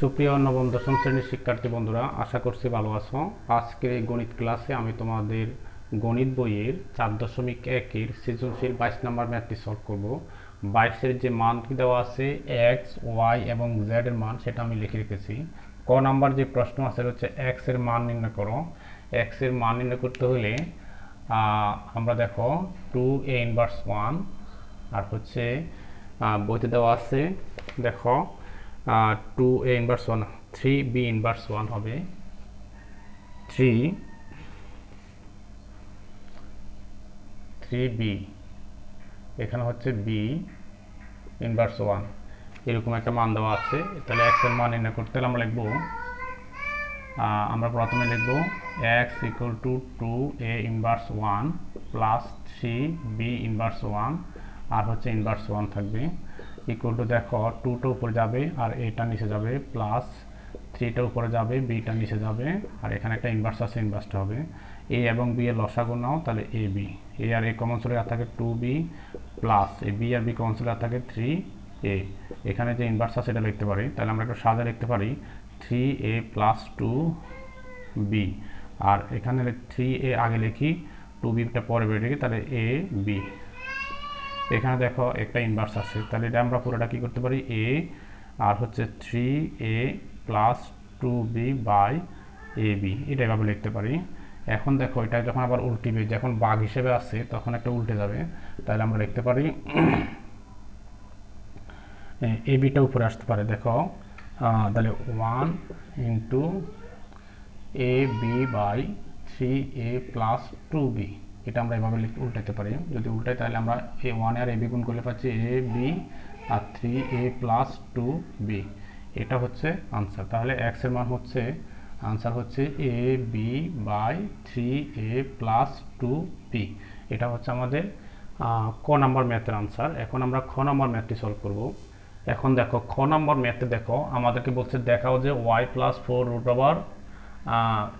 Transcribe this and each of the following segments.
সুপ্রিয় নবম, দশম শ্রেণির শিক্ষার্থী বন্ধুরা, আশা করছি ভালো আছো। আজকের এই গণিত ক্লাসে আমি তোমাদের গণিত বইয়ের চার দশমিক একের সৃজনশীল বাইশ নম্বর ম্যাথটি সলভ করব। বাইশের যে মানটি দেওয়া আছে, এক্স, ওয়াই এবং জেড এর মান, সেটা আমি লিখে রেখেছি। ক নাম্বার যে প্রশ্ন আছে হচ্ছে এক্সের মান নির্ণয় করো। এক্সের মান নির্ণয় করতে হলে আমরা দেখো টু এ ইনভার্স ওয়ান, আর হচ্ছে বইতে দেওয়া আছে, দেখো two A inverse one three B inverse one হবে থ্রি থ্রি বি এখানে হচ্ছে বি ইনভার্স ওয়ান এরকম একটা মান দেওয়া আছে। তাহলে এক্সের মান নির্ণয় করতে হলে আমরা লিখব আমরা প্রথমে লিখব X equal to two A inverse one plus three B inverse one আর হচ্ছে ইনভার্স ওয়ান থাকবে। ইকুয়াল টু দেখো টুটা উপরে যাবে আর এটা নিচে যাবে প্লাস থ্রিটা উপরে যাবে বিটা নিচে যাবে, আর এখানে একটা ইনভার্স আছে ইনভার্সটা হবে। এ এবং বি এর লসাগু নাও, তাহলে A B A R a common চলে আর থাকে two B plus A B R B common চলে আর থাকে থ্রি এ এখানে যে ইনভার্স আছে, সেটা লিখতে পারি। তাহলে আমরা একটু সাজা লিখতে পারি। Three A plus two B আর এখানে থ্রি এ আগে লিখি টু বিটা পরে লিখি তাহলে এ বি এখানে দেখো একটা ইনভার্স আছে। তাহলে এটা আমরা পুরোটা কী করতে পারি? এ আর হচ্ছে three A plus two B by A B এটা এভাবে লিখতে পারি। এখন দেখো, এটা যখন আবার উল্টিবে যখন বাঘ হিসেবে আসছে তখন একটা উল্টে যাবে। তাহলে আমরা লিখতে পারি এ বিটা উপরে আসতে পারে। দেখো তাহলে one into A B by three A plus two B এটা আমরা এভাবে লিখ- উল্টাতে পারি। যদি উল্টাই, তাহলে আমরা এ ওয়ান আর এ বি গুণ করলে পাচ্ছি A B R three A plus two B. এটা হচ্ছে আনসার। তাহলে এক্সের মান হচ্ছে, আনসার হচ্ছে A B by three A plus two B. এটা হচ্ছে আমাদের ক নাম্বার ম্যাথের আনসার। এখন আমরা খ নাম্বার ম্যাথটি সলভ করব। এখন দেখো, খ নাম্বার ম্যাথে দেখো, আমাদেরকে বলছে দেখাও যে Y plus four root over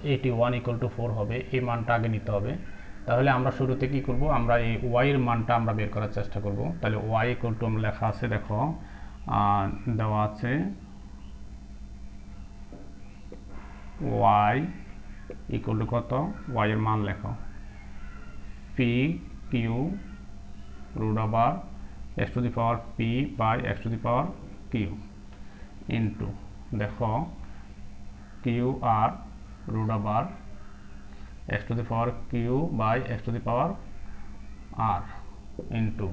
eighty one equal to four হবে। এই মানটা আগে নিতে হবে। তাহলে আমরা শুরুতে কি করব? আমরা এই ওয়াই এর মানটা আমরা বের করার চেষ্টা করব। তাহলে ওয়াই ইকুয়াল টু লেখা আছে, দেখো দেওয়া আছে ওয়াই ইকুয়াল টু কত? ওয়াই এর মান লেখো। P Q root over X to the power P by X to the power Q into দেখো Q R root over X to the power Q by X to the power R into.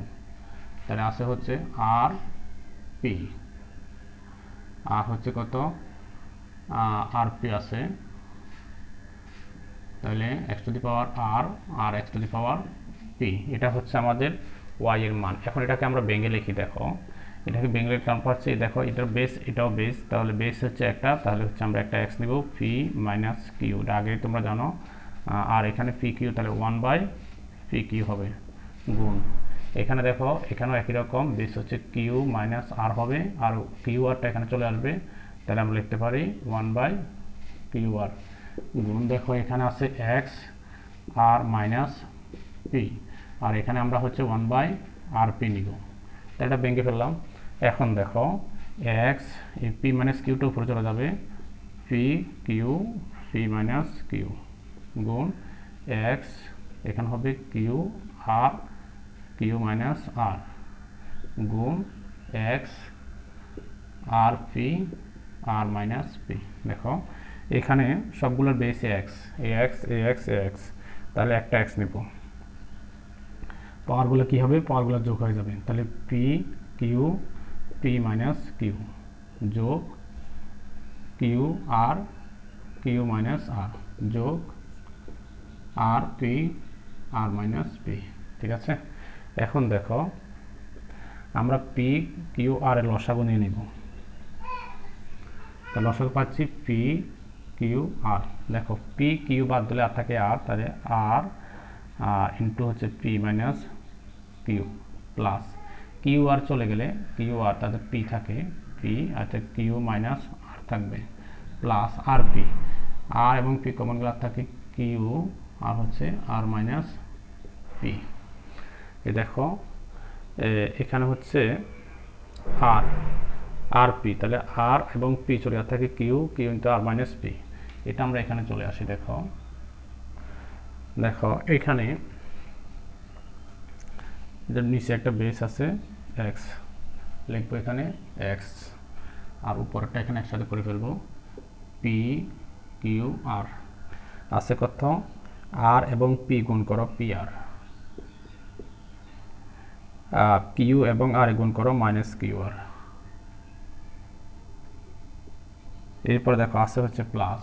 তাহলে আছে হচ্ছে আর P. আর হচ্ছে কত? আর P আছে তাহলে X to the power R R X to the power P. এটা হচ্ছে আমাদের ওয়াই এর মান। এখন এটাকে আমরা ভেঙে লিখি, দেখো। এটাকে লিখে কারণ পাচ্ছি দেখো, এটার বেস এটাও বেস তাহলে বেস হচ্ছে একটা, তাহলে হচ্ছে আমরা একটা এক্স নিব পি মাইনাস কিউ এটা আগেই তোমরা জানো। আর এখানে পি কিউ, তাহলে ওয়ান বাই পি কিউ হবে, গুণ। এখানে দেখো, এখানেও একই রকম বেস হচ্ছে কিউ মাইনাস আর হবে, আর কিউ আরটা এখানে চলে আসবে, তাহলে আমরা লিখতে পারি ওয়ান বাই কিউ আর গুণ। দেখো, এখানে আছে এক্স আর মাইনাস পি আর এখানে আমরা হচ্ছে ওয়ান বাই আর পি নিব। তো এটা ভেঙে ফেললাম। এখন দেখো এক্স এই পি মাইনাস কিউটা উপরে চলে যাবে P Q P minus Q গুণ এক্স এখানে হবে Q R Q minus R গুণ X R P R minus P দেখো, এখানে সবগুলোর বেস এক্স এ এক্স এ এক্স এক্স তাহলে একটা এক্স নেব। পাওয়ারগুলো কী হবে? পাওয়ারগুলো যোগ হয়ে যাবে। তাহলে P Q P minus Q যোগ Q R Q minus R যোগ R P R minus P ঠিক আছে? এখন দেখো, আমরা পি কিউ আর এর লসাগু নিয়ে নিব। তা লসাগু পাচ্ছি পি কিউ আর দেখো পি কিউ বাদ দিলে আর থাকে আর তাহলে আর ইন্টু হচ্ছে P minus Q plus Q আর চলে গেলে কিউ আর তাতে পি থাকে পি আচ্ছা কিউ মাইনাস আর থাকবে প্লাস আর পি আর এবং পি কমন গেলে থাকে কিউ আর হচ্ছে আর মাইনাস পি এ দেখো এখানে হচ্ছে আর আর পি তাহলে আর এবং পি চলে আর থাকে Q Q into R minus P এটা আমরা এখানে চলে আসি, দেখো। দেখো, এখানে এটার নিচে একটা বেস আছে এক্স লিখব এখানে এক্স আর উপরেরটা এখানে একসাথে করে ফেলব পি কিউ আর আছে কত? আর এবং পি গুণ করো পি আর। কিউ এবং আর গুণ করো মাইনাস কিউ আর। এরপরে দেখো আছে হচ্ছে plus.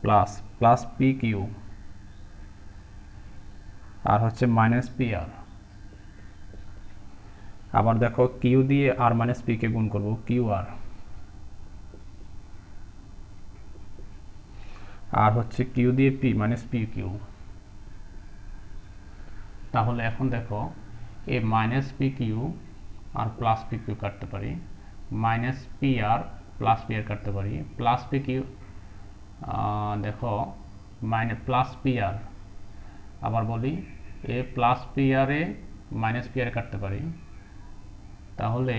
Plus plus P Q. আর হচ্ছে মাইনাস পি আর। আবার দেখো কিউ দিয়ে আর মাইনাস পি কে গুণ করব কিউ আর। আর হচ্ছে কিউ দিয়ে পি মাইনাস পি কিউ তাহলে এখন দেখো, এ minus P Q R plus P Q কাটতে পারি। Minus P R plus P R কাটতে পারি। প্লাস পি কিউ দেখো মাইনাস প্লাস পি আর আবার বলি, এ প্লাস পি আর এ মাইনাস পি আর কাটতে পারি। তাহলে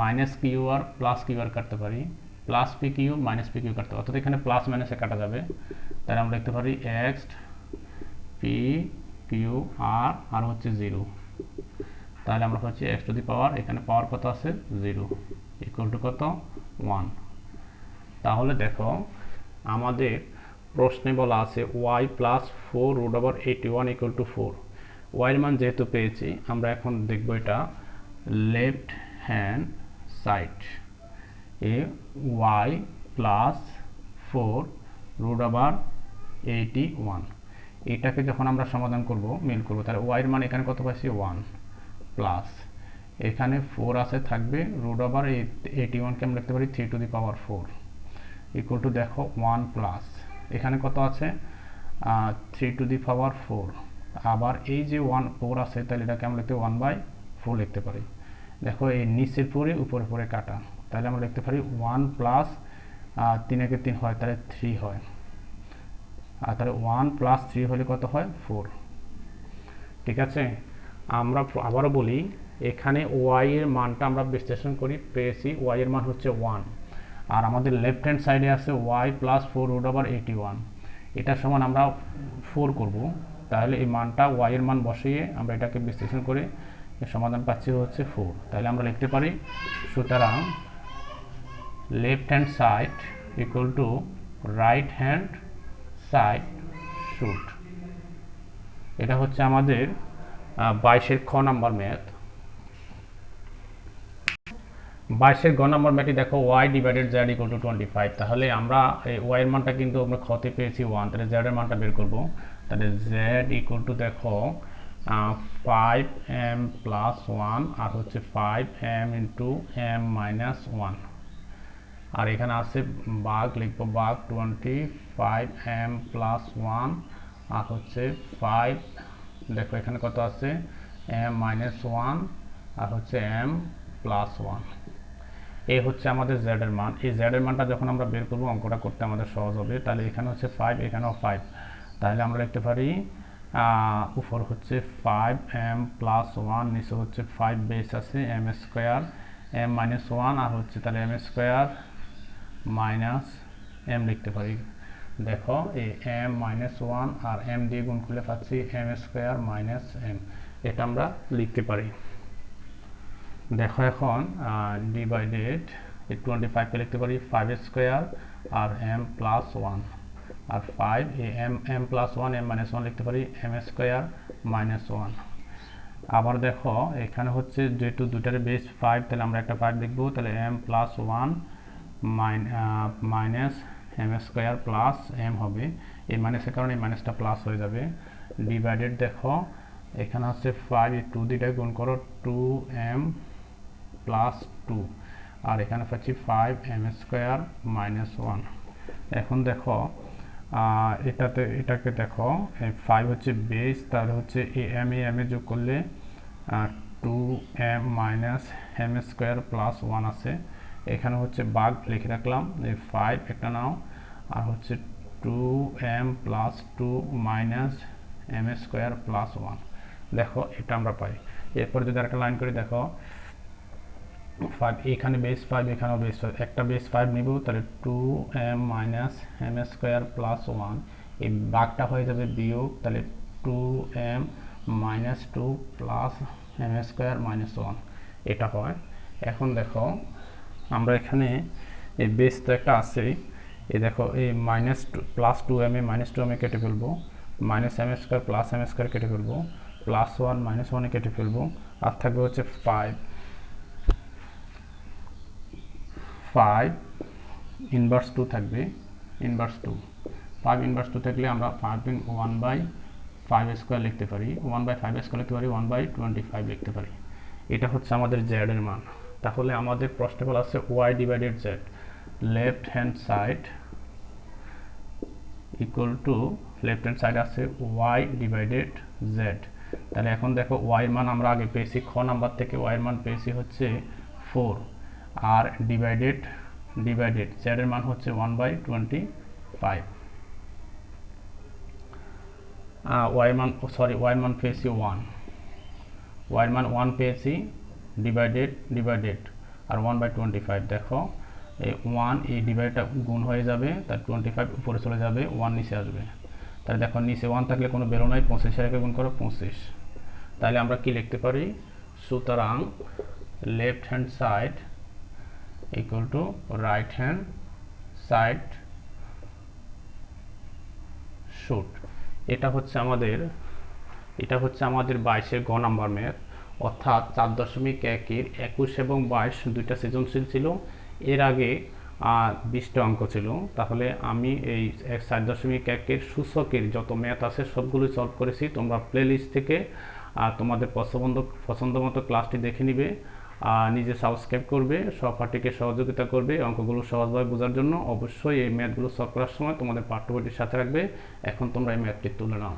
minus Q R plus Q R কাটতে পারি। Plus P Q minus P Q কাটতে পারি অর্থাৎ এখানে প্লাস মাইনাসে কাটা যাবে। তাহলে আমরা লিখতে পারি এক্স পি কিউ আর আর হচ্ছে জিরো তাহলে আমরা হচ্ছে এক্স টু দি পাওয়ার এখানে পাওয়ার কত আছে? জিরো ইকুয়াল টু কত? ওয়ান তাহলে দেখো, আমাদের প্রশ্নে বলা আছে Y plus four root over eighty one equal to four ওয়াইয়ের মান যেহেতু পেয়েছি, আমরা এখন দেখব এটা লেফট হ্যান্ড সাইড এ Y plus four root over eighty one. এটাকে যখন আমরা সমাধান করব, মিল করব, তাহলে ওয়াইয়ের মান এখানে কত পাইছি? One plus. এখানে ফোর আছে, থাকবে রুট ওভার এইটি ওয়ানকে আমরা লিখতে পারি three to the power four. Equal to দেখো, ওয়ান প্লাস। এখানে কত আছে? Three to the power four. আবার এই যে ওয়ান, ফোর আছে, তাহলে এটাকে আমরা লিখতে ওয়ান বাই ফোর লিখতে পারি। দেখো, এই নিচের পরে উপরে পরে কাটা। তাহলে আমরা লিখতে পারি ওয়ান প্লাস তিন একে তিন হয়, তাহলে থ্রি হয়। আর তাহলে ওয়ান প্লাস থ্রি হলে কত হয়? ফোর ঠিক আছে? আমরা আবারও বলি, এখানে ওয়াই এর মানটা আমরা বিশ্লেষণ করি, পেয়েছি ওয়াই এর মান হচ্ছে ওয়ান আর আমাদের লেফট হ্যান্ড সাইডে আছে Y plus four root over eighty one এটার সমান আমরা ফোর করব। তাহলে এই মানটা ওয়াই এর মান বসিয়ে আমরা এটাকে বিশ্লেষণ করে সমাধান পাচ্ছি হচ্ছে ফোর তাহলে আমরা লিখতে পারি, সুতরাং left hand side equal to right hand side shoot এটা হচ্ছে আমাদের বাইশের খ নাম্বার ম্যাথ বাইশের গ নম্বর ম্যাথটি দেখো Y divided Z equal to twenty five তাহলে আমরা এই ওয়াইয়ের মানটা কিন্তু আমরা ক্ষতে পেয়েছি ওয়ান তাহলে জেডের মানটা বের করব। তাহলে জেড ইকুয়াল টু দেখো ফাইভ এম প্লাস ওয়ান আর হচ্ছে five M into M minus one আর এখানে আছে বাঘ, লিখব বাঘ twenty five M plus one আর হচ্ছে ফাইভ দেখো এখানে কত আছে? এম মাইনাস ওয়ান আর হচ্ছে এম প্লাস ওয়ান এই হচ্ছে আমাদের জেডের মান। এই জেডের মানটা যখন আমরা বের করব, অঙ্কটা করতে আমাদের সহজ হবে। তাহলে এখানে হচ্ছে ফাইভ এখানেও ফাইভ তাহলে আমরা লিখতে পারি উপর হচ্ছে ফাইভ এম প্লাস ওয়ান নিচে হচ্ছে ফাইভ বেস আছে M square M minus one আর হচ্ছে তাহলে এম স্কোয়ার মাইনাস এম লিখতে পারি। দেখো, এই এম মাইনাস ওয়ান আর এম দিয়ে গুণ করলে পাচ্ছি এম স্কোয়ার মাইনাস এম এটা আমরা লিখতে পারি। দেখো এখন ডিভাইডেড এই টোয়েন্টি ফাইভকে লিখতে পারি ফাইভ স্কোয়ার আর এম প্লাস ওয়ান আর ফাইভ এ M M plus one M minus one লিখতে পারি এম স্কোয়ার মাইনাস ওয়ান আবার দেখো, এখানে হচ্ছে যেহেতু দুটার বেস ফাইভ তাহলে আমরা একটা ফাইভ লিখব, তাহলে M plus one minus M square plus M হবে। এই মাইনাসের কারণে এই মাইনাসটা প্লাস হয়ে যাবে। ডিভাইডেড দেখো, এখানে হচ্ছে ফাইভ টু দিটা গুণ করো টু এম প্লাস টু আর এখানে পাচ্ছি five M square minus one এখন দেখো এটাতে, এটাকে দেখো ফাইভ হচ্ছে বেস তাহলে হচ্ছে এ এম এ এম এ যোগ করলে two M minus M square plus one আছে। এখানে হচ্ছে বাঘ লিখে রাখলাম এই ফাইভ একটা নাও, আর হচ্ছে two M plus two minus M square plus one দেখো, এটা আমরা পাই। এরপর যদি একটা লাইন করি, দেখো ফাইভ এখানে বেস ফাইভ এখানেও বেস ফাইভ একটা বেস ফাইভ নিব, তাহলে two M minus M square plus one এই বাঘটা হয়ে যাবে বিয়োগ, তাহলে two M minus two plus M square minus one এটা হয়। এখন দেখো আমরা এখানে এই বেস তো একটা আছে। এই দেখো, এই minus two plus two M এ মাইনাস টু এম এ কেটে ফেলব। Minus M square plus M square কেটে ফেলব। প্লাস ওয়ান মাইনাস ওয়ানে কেটে ফেলব। আর থাকবে হচ্ছে ফাইভ ফাইভ ইনভার্স টু থাকবে। Inverse two five inverse two থাকলে আমরা five in one by five square লিখতে পারি। ওয়ান বাই ফাইভ স্কোয়ার লিখতে পারি ওয়ান বাই টোয়েন্টি ফাইভ লিখতে পারি। এটা হচ্ছে আমাদের জেড এর মান। তাহলে আমাদের প্রশ্নে বলা আছে Y divided Z left hand side equal to left hand side আছে ওয়াই ডিভাইডেড জেড তাহলে এখন দেখো ওয়াই মান আমরা আগে পেয়েছি, খ নাম্বার থেকে ওয়াই মান পেয়েছি হচ্ছে ফোর আর ডিভাইডেড ডিভাইডেড জেড এর মান হচ্ছে one by twenty five Y মান সরি ওয়াই মান পেয়েছি ওয়ান ওয়াই মান ওয়ান পেয়েছি ডিভাইডেড ডিভাইডেড আর ওয়ান বাই টোয়েন্টি ফাইভ দেখো, এই ওয়ান এই ডিভাইডটা গুণ হয়ে যাবে, তার টোয়েন্টি ফাইভ উপরে চলে যাবে ওয়ান নিচে আসবে। তাহলে দেখো, নিচে ওয়ান থাকলে কোনো বেরো নাই পঁচিশের একে গুণ করো, পঁচিশ। তাহলে আমরা কি লিখতে পারি? সুতরাং left hand side equal to right hand side shoot এটা হচ্ছে আমাদের, এটা হচ্ছে আমাদের বাইশের গ নাম্বার ম্যাথ অর্থাৎ চার দশমিক একের একুশ এবং বাইশ দুইটা সৃজনশীল ছিল। এর আগে বিশটা অঙ্ক ছিল। তাহলে আমি এই চার দশমিক একের সূচকের যত ম্যাথ আছে সবগুলোই সলভ করেছি। তোমরা প্লে লিস্ট থেকে তোমাদের পছন্দ পছন্দ মতো ক্লাসটি দেখে নিবে। নিজে সাবস্ক্রাইব করবে, সহপাঠীকে সহযোগিতা করবে অঙ্কগুলো সহজভাবে বোঝার জন্য। অবশ্যই এই ম্যাথগুলো সলভ করার সময় তোমাদের পাঠ্যবইটির সাথে রাখবে। এখন তোমরা এই ম্যাথটি তুলে নাও।